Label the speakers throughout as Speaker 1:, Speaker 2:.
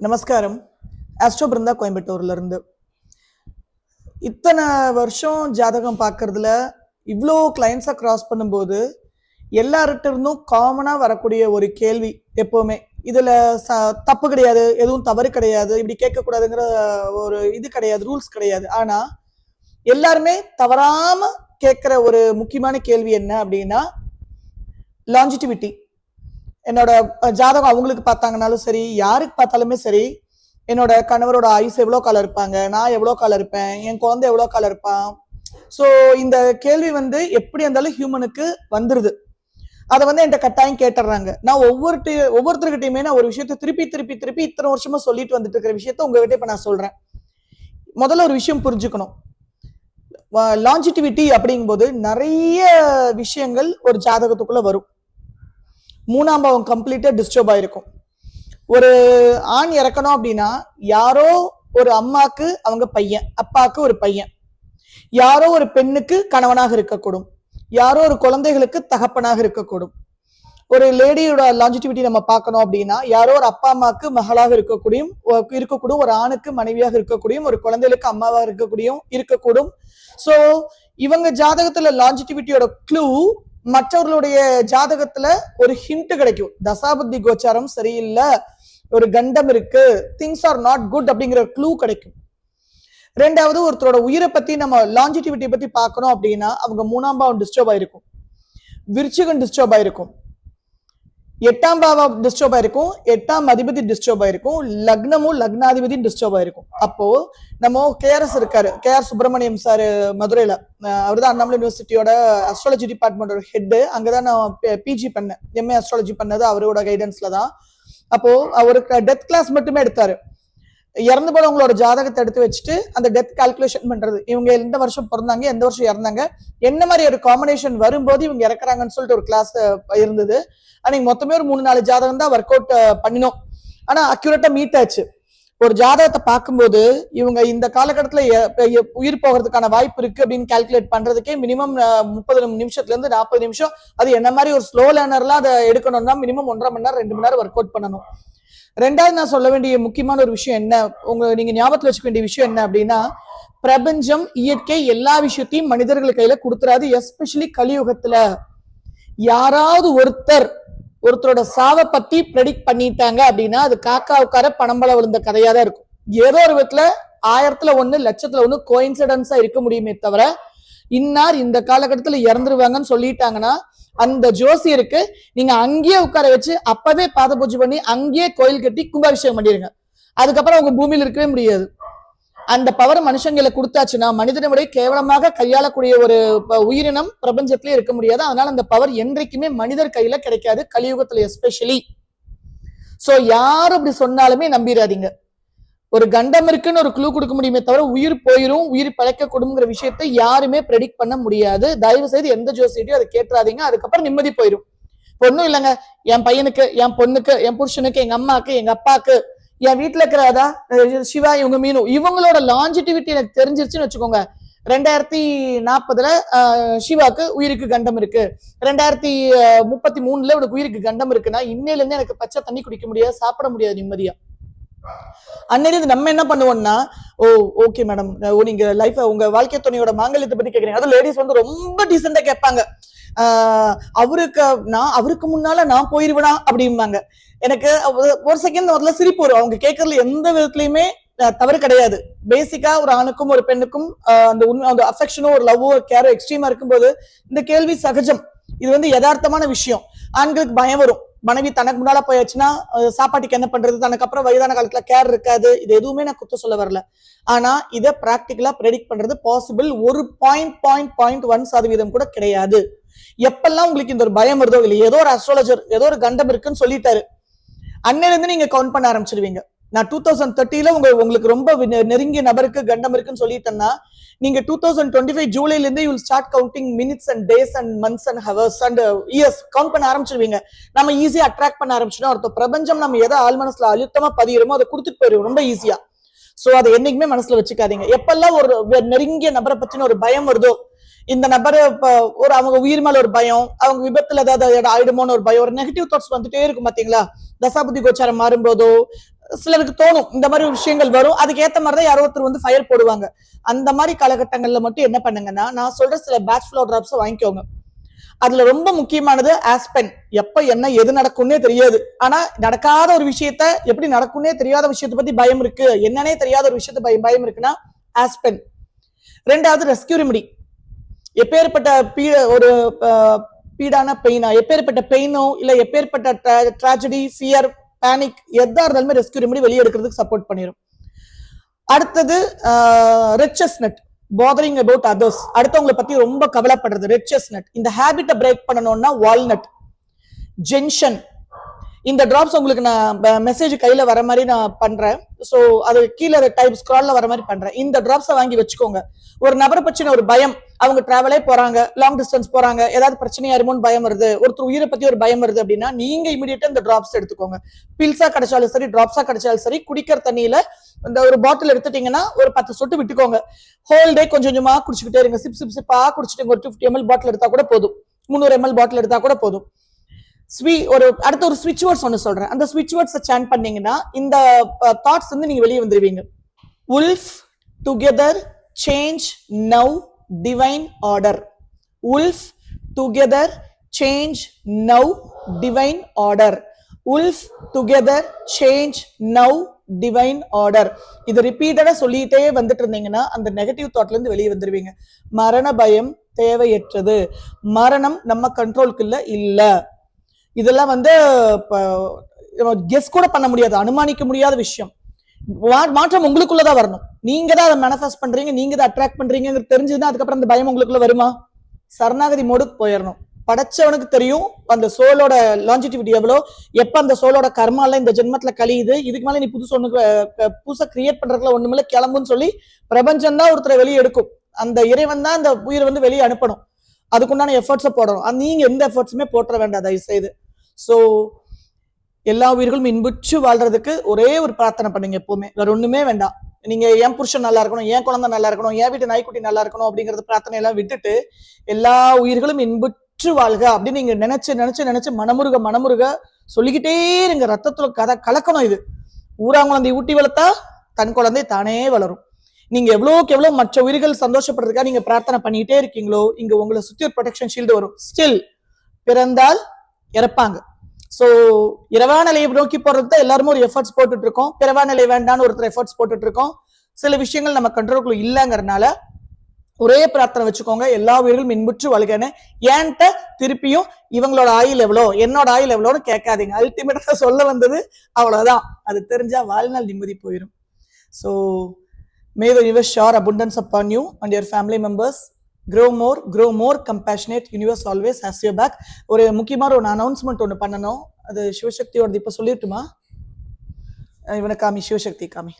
Speaker 1: நமஸ்காரம். ஆஸ்ட்ரோ பிருந்தா கோயம்புத்தூர்லேருந்து. இத்தனை வருஷம் ஜாதகம் பார்க்குறதுல இவ்வளோ கிளைண்ட்ஸை க்ராஸ் பண்ணும்போது எல்லார்கிட்ட இருந்தும் காமனாக வரக்கூடிய ஒரு கேள்வி எப்போவுமே. இதில் ச தப்பு கிடையாது எதுவும் தவறு கிடையாது இப்படி கேட்கக்கூடாதுங்கிற ஒரு இது கிடையாது ரூல்ஸ் கிடையாது. ஆனால் எல்லாருமே தவறாமல் கேட்குற ஒரு முக்கியமான கேள்வி என்ன அப்படின்னா லாஞ்சிட்டிவிட்டி என்னோட ஜாதகம் அவங்களுக்கு பார்த்தாங்கனாலும் சரி யாருக்கு பார்த்தாலுமே சரி என்னோட கணவரோட ஆயுஸ் எவ்வளோ காலம் இருப்பாங்க நான் எவ்வளோ காலம் இருப்பேன் என் குழந்தை எவ்வளோ காலம் இருப்பான் ஸோ இந்த கேள்வி வந்து எப்படி இருந்தாலும் ஹியூமனுக்கு வந்துருது. அதை வந்து என்கிட்ட கட்டாயம் கேட்டுடுறாங்க நான் ஒவ்வொரு ஒவ்வொருத்தருக்கிட்டையுமே நான் ஒரு விஷயத்த திருப்பி திருப்பி திருப்பி இத்தனை வருஷமா சொல்லிட்டு வந்துட்டு இருக்கிற விஷயத்த உங்ககிட்ட இப்போ நான் சொல்றேன். முதல்ல ஒரு விஷயம் புரிஞ்சுக்கணும். லாஞ்சிட்டிவிட்டி அப்படிங்கும்போது நிறைய விஷயங்கள் ஒரு ஜாதகத்துக்குள்ள வரும். மூணாம் பாவம் கம்ப்ளீட்டா டிஸ்டர்ப் ஆயிருக்கும். ஒரு ஆண் இறக்கணும் அப்படின்னா யாரோ ஒரு அம்மாக்கு அவங்க பையன் அப்பாவுக்கு ஒரு பையன். யாரோ ஒரு பெண்ணுக்கு கணவனாக இருக்கக்கூடும். யாரோ ஒரு குழந்தைகளுக்கு தகப்பனாக இருக்கக்கூடும். ஒரு லேடியோட லாஞ்சிட்டிவிட்டி நம்ம பார்க்கணும் அப்படின்னா யாரோ ஒரு அப்பா அம்மாவுக்கு மகளாக இருக்கக்கூடியும் ஒ- இருக்கக்கூடும் ஒரு ஆணுக்கு மனைவியாக இருக்கக்கூடியும் ஒரு குழந்தைகளுக்கு அம்மாவாக இருக்கக்கூடியும் இருக்கக்கூடும். ஸோ இவங்க ஜாதகத்துல லாஞ்சிட்டிவிட்டியோட க்ளூ மற்றவர்களுடைய ஜாதகத்துல ஒரு ஹிண்ட் கிடைக்கும். தசாபுத்தி கோச்சாரம் சரியில்லை ஒரு கண்டம் இருக்கு திங்ஸ் ஆர் நாட் குட் அப்படிங்கிற க்ளூ கிடைக்கும். ரெண்டாவது ஒருத்தரோட உயிரை பத்தி நம்ம லாஞ்சிட்டிவிட்டி பத்தி பார்க்கணும் அப்படின்னா அவங்க மூணாம் பாவம் டிஸ்டர்ப் ஆயிருக்கும். விருச்சிகம் டிஸ்டர்ப் ஆயிருக்கும். எட்டாம் பாவம் டிஸ்டர்ப் ஆயிருக்கும். எட்டாம் அதிபதி டிஸ்டர்ப் ஆயிருக்கும். லக்னமும் லக்னாதிபதியும் டிஸ்டர்ப் ஆயிருக்கும். அப்போ நம்ம கேஆர்எஸ் இருக்காரு. கேஆர் சுப்பிரமணியம் சார் மதுரையில. அவர் தான் அண்ணாமலை யூனிவர்சிட்டியோட அஸ்ட்ராலஜி டிபார்ட்மெண்டோட ஹெட்டு அங்கதான் நான் பிஜி பண்ணேன். எம்ஏ அஸ்ட்ராலஜி பண்ணது அவரோட கைடன்ஸ்ல தான் அப்போ அவருக்கு டெத் கிளாஸ் மட்டுமே எடுத்தாரு. இறந்து போனவங்களோட ஜாதகத்தை எடுத்து வச்சுட்டு அந்த டெத் கால்குலேஷன் பண்றது. இவங்க எந்த வருஷம் பிறந்தாங்க எந்த வருஷம் இறந்தாங்க என்ன மாதிரி ஒரு காம்பினேஷன் வரும்போது இவங்க இறக்குறாங்கன்னு சொல்லிட்டு ஒரு கிளாஸ் இருந்தது. அன்னைக்கு மொத்தமே ஒரு மூணு நாலு ஜாதகம் தான் ஒர்க் அவுட் பண்ணினோம். ஆனா அக்யூரேட்டா மீட் ஆச்சு. ஒரு ஜாதகத்தை பார்க்கும்போது இவங்க இந்த காலகட்டத்துல உயிர் போகிறதுக்கான வாய்ப்பு இருக்கு அப்படின்னு கால்குலேட் பண்றதுக்கே மினிமம் முப்பது நிமிஷத்துல இருந்து நாற்பது நிமிஷம். அது என்ன மாதிரி ஒரு ஸ்லோ லேர்னர்லாம் அதை எடுக்கணும்னா மினிமம் ஒன்றரை மணி நேரம் ரெண்டு மணி நேரம் ஒர்க் அவுட் பண்ணணும். ரெண்டாவது நான் சொல்ல வேண்டிய முக்கியமான ஒரு விஷயம் என்ன? உங்க நீங்க ஞாபகத்துல வச்சுக்க வேண்டிய விஷயம் என்ன அப்படின்னா பிரபஞ்சம் இயற்கை எல்லா விஷயத்தையும் மனிதர்கள் கையில கொடுத்துறாது எஸ்பெஷலி கலியுகத்துல. யாராவது ஒருத்தர் ஒருத்தரோட சாவை பத்தி ப்ரெடிக்ட் பண்ணிட்டாங்க அப்படின்னா அது காக்கா உட்கார பணம்பள விழுந்த கதையா தான் இருக்கும். ஏதோ ஒரு விதத்துல ஆயிரத்துல ஒண்ணு லட்சத்துல ஒண்ணு கோயின்சிடன்ஸா இருக்க முடியுமே தவிர இன்னார் இந்த காலகட்டத்துல இறந்துருவாங்கன்னு சொல்லிட்டாங்கன்னா அந்த ஜோசியருக்கு நீங்க அங்கேயே உட்கார வச்சு அப்பவே பாத பூஜை பண்ணி அங்கேயே கோயில் கட்டி கும்பாபிஷேகம் பண்ணிடுங்க அதுக்கப்புறம் உங்க பூமியில இருக்கவே முடியாது. அந்த பவர் மனுஷங்களை கொடுத்தாச்சுன்னா மனிதனுடைய கேவலமாக கையாளக்கூடிய ஒரு உயிரினம் பிரபஞ்சத்திலே இருக்க முடியாது. அதனால அந்த பவர் என்றைக்குமே மனிதர் கையில கிடைக்காது கலியுகத்துல எஸ்பெஷலி சோ யாரும் அப்படி சொன்னாலுமே நம்பிடாதீங்க ஒரு கண்டம் இருக்குன்னு ஒரு க்ளூ கொடுக்க முடியுமே தவிர உயிர் போயிரும் உயிர் பழைக்க கொடுங்கிற விஷயத்தை யாருமே ப்ரெடிக்ட் பண்ண முடியாது. தயவு செய்து எந்த ஜோசியிட்டையும் அதை கேட்டுறாதீங்க. அதுக்கப்புறம் நிம்மதி போயிடும் பொண்ணும் இல்லைங்க. என் பையனுக்கு என் பொண்ணுக்கு என் புருஷனுக்கு எங்க அம்மாக்கு எங்க அப்பாக்கு என் வீட்டுல இருக்கிறதா சிவா இவங்க மீனு இவங்களோட லாஞ்சிட்டிவிட்டி எனக்கு தெரிஞ்சிருச்சுன்னு வச்சுக்கோங்க. ரெண்டாயிரத்தி நாற்பதுல சிவாக்கு உயிருக்கு கண்டம் இருக்கு. ரெண்டாயிரத்தி முப்பத்தி மூணுல உனக்கு உயிருக்கு கண்டம் இருக்குன்னா இன்னையில இருந்து எனக்கு பச்சை தண்ணி குடிக்க முடியாது சாப்பிட முடியாது நிம்மதியா. அன்னையிலிருந்து நம்ம என்ன பண்ணுவோம்னா ஓ ஓகே மேடம் நீங்க லைஃப் உங்க வாழ்க்கை துணையோட மாங்கல்யத்தை பத்தி கேக்குறீங்க. அதுவும் லேடிஸ் வந்து ரொம்ப டீசெண்டா கேட்பாங்க. அவருக்கு நான் அவருக்கு முன்னால நான் போயிருவேனா? அப்படிம்பாங்க. எனக்கு ஒரு- ஒரு செகண்ட் முதல்ல சிரிப்பு வரும். அவங்க கேட்கறதுல எந்த விதத்துலயுமே தவறு கிடையாது. பேசிக்கா ஒரு ஆணுக்கும் ஒரு பெண்ணுக்கும் அந்த உண்மை அந்த அஃபெக்ஷனோ ஒரு லவ்வோ கேரோ எக்ஸ்ட்ரீமா இருக்கும்போது இந்த கேள்வி சகஜம். இது வந்து யதார்த்தமான விஷயம். ஆண்களுக்கு பயம் வரும். மனைவி தனக்கு முன்னால போயாச்சுன்னா சாப்பாட்டுக்கு என்ன பண்றது? தனக்கு அப்புறம் வயதான காலத்துல கேர் இருக்காது. இது எதுவுமே நான் குத்த சொல்ல வரல. ஆனா இதை பிராக்டிக்கலா ப்ரெடிக்ட் பண்றது பாசிபிள் ஒரு பாயிண்ட் பாயிண்ட் பாயிண்ட் ஒன் சதவீதம் கூட கிடையாது. எப்பெல்லாம் உங்களுக்கு இந்த ஒரு பயம் வருதோ இல்லை ஏதோ ஒரு அஸ்ட்ராலஜர் ஏதோ ஒரு கண்டம் இருக்குன்னு சொல்லிட்டாரு அன்னையில இருந்து நீங்க கவுண்ட் பண்ண ஆரம்பிச்சிருவீங்க. நான் டூ தௌசண்ட் தேர்ட்டில உங்க உங்களுக்கு ரொம்ப நெருங்கிய நபருக்கு கண்டம் இருக்குன்னு சொல்லிட்டேன்னா நீங்க டூ தௌசண்ட் டுவெண்ட்டி ஃபைவ் ஜூலைல இருந்து you'll start counting minutes and days and months and hours and years count பண்ண ஆரம்பிச்சிருவீங்க. நம்ம ஈஸியா அட்ராக்ட் பண்ண ஆரம்பிச்சிடும் அடுத்த பிரபஞ்சம் நம்ம எதை ஆள் மனசுல அழுத்தமா பதிகிறோமோ அதை கொடுத்துட்டு போயிடும் ரொம்ப ஈஸியா சோ அதை என்னைக்குமே மனசுல வச்சுக்காதீங்க. எப்பெல்லாம் ஒரு நெருங்கிய நபரை பத்தின ஒரு பயம் வருதோ இந்த நபரை இப்போ ஒரு அவங்க உயிர் மேல ஒரு பயம் அவங்க விபத்துல ஏதாவது ஆயிடுமோன்னு ஒரு பயம் ஒரு நெகட்டிவ் தாட்ஸ் வந்துட்டே இருக்கும் பாத்தீங்களா? தசாபுதி கோச்சாரம் மாறும்போதோ சிலருக்கு தோணும் இந்த மாதிரி விஷயங்கள் வரும். அதுக்கு ஏத்த மாதிரி தான் யாரோ ஒருத்தர் வந்து ஃபயர் போடுவாங்க. அந்த மாதிரி காலகட்டங்கள்ல மட்டும் என்ன பண்ணுங்கன்னா நான் சொல்ற சில பேட்ச் ஃப்ளோ டிராப்ஸ் வாங்கிக்கோங்க. அதுல ரொம்ப முக்கியமானது ஆஸ்பென் எப்ப என்ன எது நடக்கும்னே தெரியாது. ஆனா நடக்காத ஒரு விஷயத்த எப்படி நடக்கும்னே தெரியாத விஷயத்த பத்தி பயம் இருக்கு. என்னன்னே தெரியாத ஒரு விஷயத்த பயம் பயம் இருக்குன்னா ஆஸ்பென் ரெண்டாவது ரெஸ்கியூ ரெமடி எப்பேற்பட்ட பீ ஒரு பீடான பெயினா எப்பேற்பட்ட பெயினோ இல்ல எப்பேற்பட்ட ட்ராஜடி ஃபியர் பேனிக் எதா இருந்தாலுமே ரெஸ்கியூ ரெமெடி வெளியே எடுக்கிறதுக்கு சப்போர்ட் பண்ணிடும் அடுத்தது red chest nut bothering about others அடுத்தவங்களை பத்தி ரொம்ப கவலைப்படுறது ரிச்சஸ் நட் இந்த ஹேபிட்டை பிரேக் பண்ணணும்னா வால்நட் ஜென்ஷன் இந்த டிராப்ஸ் உங்களுக்கு நான் மெசேஜ் கையில வர மாதிரி நான் பண்றேன். ஸோ அது கீழே டைப் ஸ்க்ரால்ல வர மாதிரி பண்றேன். இந்த டிராப்ஸை வாங்கி வச்சுக்கோங்க. ஒரு நபரை பற்றின ஒரு பயம் அவங்க டிராவலே போறாங்க லாங் டிஸ்டன்ஸ் போறாங்க ஏதாவது பிரச்சனையா இருமோன்னு பயம் வருது ஒருத்தர் உயிரை பத்தி ஒரு பயம் வருது அப்படின்னா நீங்க இமீடியட்டா இந்த டிராப்ஸ் எடுத்துக்கோங்க. பில்ஸா கிடைச்சாலும் சரி டிராப்ஸா கிடைச்சாலும் சரி குடிக்கிற தண்ணியில இந்த ஒரு பாட்டில் எடுத்துட்டீங்கன்னா ஒரு பத்து சொட்டு விட்டுக்கோங்க. ஹோல் டே கொஞ்சம் கொஞ்சமா குடிச்சுக்கிட்டே இருங்க. சிப் சிப் சிப்பா குடிச்சிட்டு ஒரு டூ ஃபிஃப்டி எம்எல் பாட்டில் எடுத்தா கூட போதும். முந்நூறு எம்எல் பாட்டில் எடுத்தா கூட போதும். ஸ்வீ ஒரு அடுத்த ஒரு ஸ்விட்ச் வேர்ட்ஸ் ஒன்று சொல்றேன். அந்த ஸ்விட்ச் வேர்ட்ஸை சேன் பண்ணீங்கன்னா இந்த தாட்ஸ் வந்து நீங்க வெளியே வந்துருவீங்க. Wolf together change now divine order wolf together change now divine order wolf together change now divine order இது ரிப்பீட்டடா சொல்லிட்டே வந்துட்டு இருந்தீங்கன்னா அந்த நெகட்டிவ் தாட்ல இருந்து வெளியே வந்துருவீங்க. மரண பயம் தேவையற்றது. மரணம் நம்ம கண்ட்ரோலுக்கு இல்லை. இதெல்லாம் வந்து கெஸ் கூட பண்ண முடியாது அனுமானிக்க முடியாத விஷயம். மா- மாற்றம் உங்களுக்குள்ளதான் வரணும். நீங்க தான் அதை மேனிஃபெஸ்ட் பண்றீங்க நீங்க தான் அட்ராக்ட் பண்றீங்கிறது தெரிஞ்சதுன்னா அதுக்கப்புறம் அந்த பயம் உங்களுக்குள்ள வருமா? சரணாகதி மோடுக்கு போயிடணும் படைச்சவனுக்கு தெரியும் அந்த சோலோட லாஞ்சிட்டிவிட்டி எவ்வளோ எப்ப அந்த சோலோட கர்மால இந்த ஜென்மத்துல கழியுது இதுக்கு மேல நீ புதுசு ஒண்ணு அஹ், புதுசா கிரியேட் பண்றதுல ஒண்ணுமில்ல கிளம்புன்னு சொல்லி பிரபஞ்சம் தான் ஒருத்தரை வெளியே எடுக்கும். அந்த இறைவன் தான் அந்த உயிரை வந்து வெளியே அனுப்பணும். அதுக்குண்டான எஃபர்ட்ஸை போடணும். அது நீங்க எந்த எஃபர்ட்ஸுமே போட்டுற வேண்டாம் தயவு செய்து ஸோ எல்லா உயிர்களும் இன்புற்று வாழ்றதுக்கு ஒரே ஒரு பிரார்த்தனை பண்ணுங்க எப்பவுமே. வேற ஒண்ணுமே வேண்டாம். நீங்க என் புருஷன் நல்லா இருக்கணும் என் குழந்தை நல்லா இருக்கணும் என் வீட்டு நாய்க்குட்டி நல்லா இருக்கணும் அப்படிங்கறது பிரார்த்தனை எல்லாம் விட்டுட்டு எல்லா உயிர்களும் இன்புற்று வாழ்க அப்படின்னு நீங்க நினைச்சு நினைச்சு நினைச்சு மனமுருக மனமுருக சொல்லிக்கிட்டே இருங்க. ரத்தத்துல கதை கலக்கணும் இது. ஊராங்குழந்தை ஊட்டி வளர்த்தா தன் குழந்தை தானே வளரும். நீங்க எவ்வளவுக்கு எவ்வளவு மற்ற உயிர்கள் சந்தோஷப்படுறதுக்காக நீங்க பிரார்த்தனை பண்ணிக்கிட்டே இருக்கீங்களோ இங்க உங்களை சுத்தி ஒரு ப்ரொடெக்ஷன் ஷீல்டு வரும். ஸ்டில் பிறந்தால் இறப்பாங்க. ஸோ இரவா நிலையை நோக்கி போறது தான் எல்லாருமே ஒரு எஃபர்ட்ஸ் போட்டுட்டு இருக்கோம் பிறவா நிலை வேண்டாம்னு ஒருத்தர் எஃபர்ட்ஸ் போட்டுட்டு இருக்கோம் சில விஷயங்கள் நம்ம கண்ட்ரோலுக்குள்ள இல்லைங்கிறனால ஒரே பிரார்த்தனை வச்சுக்கோங்க. எல்லா உயிர்களும் இன்புற்று வாழ்கன்னு. ஏன்ட்ட திருப்பியும் இவங்களோட ஆயில் எவ்வளோ? என்னோட ஆயில் எவ்வளோன்னு கேட்காதீங்க. அல்டிமேட்டா சொல்ல வந்தது அவ்வளோதான் அது தெரிஞ்சா வாழ்நாள் நிம்மதி போயிடும் so may the your shower abundance upon you and your family members grow more grow more compassionate universe always has you back ஒரு முக்கியமான ஒரு அனௌன்ஸ்மெண்ட் ஒன்று பண்ணணும். அது சிவசக்தியோடது இப்போ சொல்லிட்டுமா இவனை காமி சிவசக்தி காமி.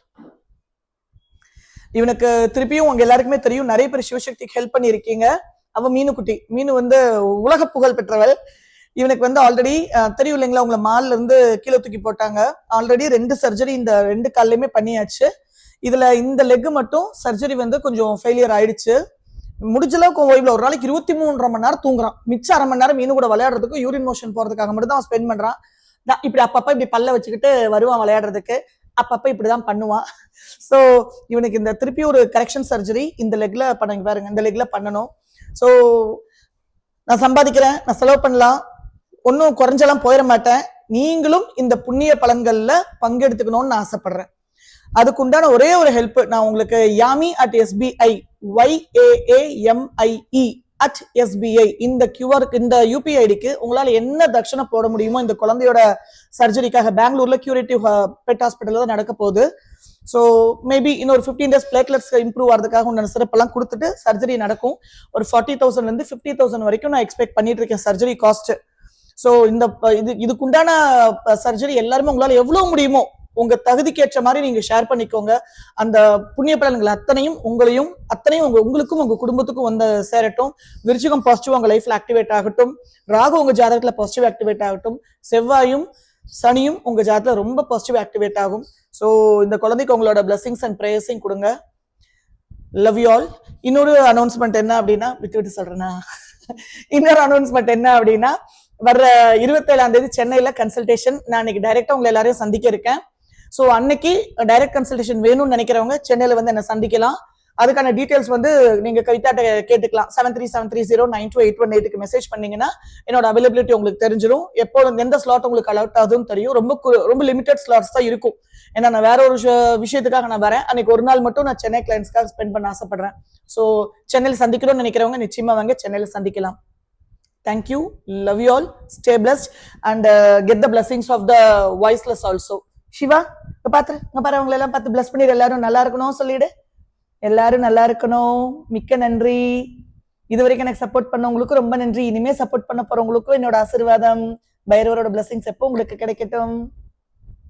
Speaker 1: இவனுக்கு திருப்பியும் உங்க எல்லாருக்குமே தெரியும் நிறைய பேர் சிவசக்திக்கு ஹெல்ப் பண்ணியிருக்கீங்க. அவன் மீனுக்குட்டி. மீனு வந்து உலக புகழ் பெற்றவள். இவனுக்கு வந்து ஆல்ரெடி தெரியும் இல்லைங்களா உங்களை மால்ல இருந்து கீழே தூக்கி போட்டாங்க. ஆல்ரெடி ரெண்டு சர்ஜரி இந்த ரெண்டு கால்லையுமே பண்ணியாச்சு. இதுல இந்த லெக் மட்டும் சர்ஜரி வந்து கொஞ்சம் ஃபெயிலியர் ஆயிடுச்சு. முடிஞ்ச அளவுக்கு ஓய்வுல ஒரு நாளைக்கு இருபத்தி மூன்றரை மணி நேரம் தூங்குறான். மிச்சம் அரை மணி நேரம் மீன் கூட விளையாடுறதுக்கு யூரின் மோஷன் போகிறதுக்காக மட்டும் தான் ஸ்பெண்ட் பண்ணுறான் நான் இப்படி அப்பப்போ இப்படி பல்ல வச்சுக்கிட்டு வருவான் விளையாடுறதுக்கு. அப்பப்போ இப்படி தான் பண்ணுவான். ஸோ இவனுக்கு இந்த திருப்பி ஒரு கரெக்ஷன் சர்ஜரி இந்த லெக்கில் பண்ணுங்க பாருங்க இந்த லெக்கில் பண்ணணும். ஸோ நான் சம்பாதிக்கிறேன் நான் செலவு பண்ணலாம். ஒன்றும் குறைஞ்செல்லாம் போயிட மாட்டேன். நீங்களும் இந்த புண்ணிய பலன்களில் பங்கெடுத்துக்கணும்னு நான் ஆசைப்படுறேன். அதுக்கு உண்டான ஒரே ஒரு ஹெல்ப் நான் உங்களுக்கு Yaamie at SBI Y A A M I E at SBI இந்த கியூஆர் இந்த யூபிஐ ஐடிக்கு என்ன தட்சணை போட முடியுமோ இந்த குழந்தையோட சர்ஜரிக்காக பெங்களூர்ல கியூரேட்டிவ் பெட் ஹாஸ்பிட்டல் தான் நடக்க போகுது. ஸோ மேபி இன்னொரு ஃபிஃப்டீன் டேஸ் பிளேட்லெட்ஸ் இம்ப்ரூவ் ஆகிறதுக்காக உண்டான சிறப்பெல்லாம் கொடுத்துட்டு சர்ஜரி நடக்கும். ஒரு ஃபார்ட்டி தௌசண்ட்லேருந்து ஃபிஃப்டி தௌசண்ட் வரைக்கும் நான் எக்ஸ்பெக்ட் பண்ணிட்டு இருக்கேன் சர்ஜரி காஸ்ட் ஸோ இந்த இது இதுக்குண்டான uh, சர்ஜரி எல்லாருமே உங்களால் எவ்வளோ முடியுமோ உங்க தகுதிக்கு ஏற்ற மாதிரி நீங்க ஷேர் பண்ணிக்கோங்க. அந்த புண்ணிய பலன்கள் அத்தனையும் உங்களையும் அத்தனையும் உங்க உங்களுக்கும் உங்க குடும்பத்துக்கும் வந்து சேரட்டும். விருச்சிகம் பாசிட்டிவ் உங்க லைஃப்ல ஆக்டிவேட் ஆகட்டும். ராகு உங்க ஜாதகத்துல பாசிட்டிவ் ஆக்டிவேட் ஆகட்டும். செவ்வாயும் சனியும் உங்க ஜாதகத்துல ரொம்ப பாசிட்டிவ் ஆக்டிவேட் ஆகும். ஸோ இந்த குழந்தைக்கு உங்களோட பிளஸ்ஸிங்ஸ் அண்ட் ப்ரேயர்ஸையும் கொடுங்க. லவ் யூ ஆல் இன்னொரு அனௌன்ஸ்மெண்ட் என்ன அப்படின்னா விட்டு விட்டு சொல்றேன்னா இன்னொரு அனௌன்ஸ்மெண்ட் என்ன அப்படின்னா வர்ற இருபத்தேழாம் தேதி சென்னையில கன்சல்டேஷன் நான் இன்னைக்கு டைரக்டா உங்களை எல்லாரையும் சந்திக்க இருக்கேன். ஸோ அன்னைக்கு டைரக்ட் கன்சல்டேஷன் வேணும்னு நினைக்கிறவங்க சென்னையில் வந்து என்னை சந்திக்கலாம். அதுக்கான டீட்டெயில்ஸ் வந்து நீங்க கவிதாட்ட கேட்டுக்கலாம். Seven three seven three zero nine two eight one எயிட்டுக்கு மெசேஜ் பண்ணீங்கன்னா என்னோட அவைலபிலிட்டி உங்களுக்கு தெரிஞ்சிடும் எப்போ எந்த ஸ்லாட் உங்களுக்கு அலவுட் ஆகுதுன்னு தெரியும். ரொம்ப ரொம்ப லிமிடெட் ஸ்லாட்ஸ் தான் இருக்கும். ஏன்னா நான் வேற ஒரு விஷயத்துக்காக நான் வரேன். அன்னைக்கு ஒரு நாள் மட்டும் நான் சென்னை கிளைண்ட்ஸ்க்காக ஸ்பெண்ட் பண்ண ஆசைப்படுறேன். ஸோ சென்னையில் சந்திக்கணும்னு நினைக்கிறவங்க நிச்சயமா வாங்க. சென்னையில் சந்திக்கலாம். Thank you love you all stay blessed and get the blessings of the voiceless also Siva இங்க பாத்துரு இங்க பாரு அவங்களை எல்லாம் பார்த்து பிளஸ் பண்ணிடு எல்லாரும் நல்லா இருக்கணும் சொல்லிடு. எல்லாரும் நல்லா இருக்கணும். மிக்க நன்றி. இது வரைக்கும் எனக்கு சப்போர்ட் பண்ணவங்களுக்கும் ரொம்ப நன்றி. இனிமே சப்போர்ட் பண்ண போறவங்களுக்கும் என்னோட ஆசீர்வாதம். பைரவரோட பிளஸிங்ஸ் எப்போ உங்களுக்கு கிடைக்கட்டும்?